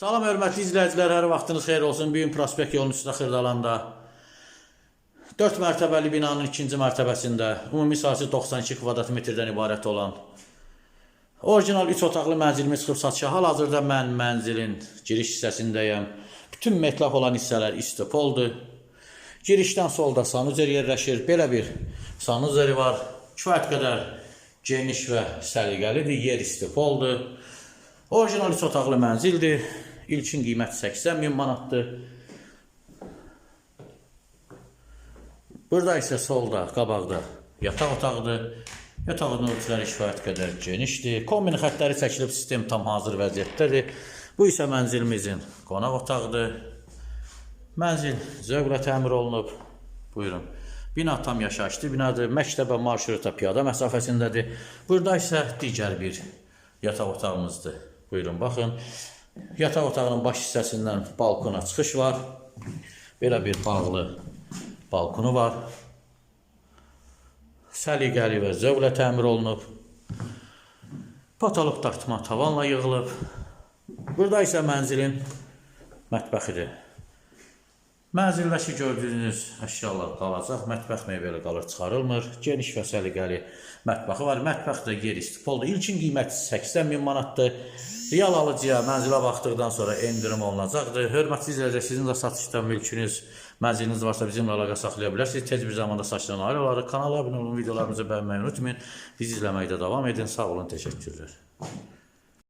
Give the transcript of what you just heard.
Salam hörmətli izləyicilər, hər vaxtınız xeyir olsun. Bu gün Prospekt yolunun üstündə Xırdalanda 4 mərtəbəli binanın ikinci mərtəbəsində ümumi sahəsi 92 kvadrat metrdən ibarət olan orijinal 3 otaqlı mənzilimiz çıxıb satışa. Hal-hazırda mən mənzilin giriş hissəsindəyəm. Bütün metlaq olan hissələr istipoldur. Girişdən solda sanuzer yerləşir. Belə bir sanuzeri var. Kifayət qədər geniş və səliqəlidir. Yer istipoldur. Orijinal 3 otaqlı mənzildir. İlkin qiyməti 80 min manatdır. Burada isə solda, qabaqda yataq otağıdır. Yatağın ölçüləri kifayət qədər genişdir. Kombin xəttləri çəkilib, sistem tam hazır vəziyyətdədir. Bu isə mənzilimizin qonaq otağıdır. Mənzil zövqlə təmir olunub. Buyurun. Bina tam yaşayışlı binadır. Məktəbə marşruta piyada məsafəsindədir. Burada isə digər bir yataq otağımızdır. Buyurun baxın. Yataq otağının baş hissəsindən balkona çıxış var. Belə bir bağlı balkonu var. Səliqəli və zövqlə təmir olunub. Patolog dartma tavanla yığılıb. Burada isə mənzilin mətbəxidir. Mənzildəki gördüyünüz əşyalar qalacaq. Mətbəx mebeli qalır, çıxarılmır. Geniş və səliqəli mətbəxi var. Mətbəx də yer istipoldur. İlkin qiyməti 80 min manatdır. Real alıcıya mənzilə baxdıqdan sonra endirim olunacaqdır. Hörmətli izləyicilər, sizin də satışda mülkünüz, mənziliniz varsa bizimlə əlaqə saxlaya bilərsiniz. Tez bir zamanda saçdan ayrı olarıq. Kanala abunə olun, videolarımızı bəyənməyi unutmayın. Bizi izləməkdə davam edin. Sağ olun, təşəkkürlər.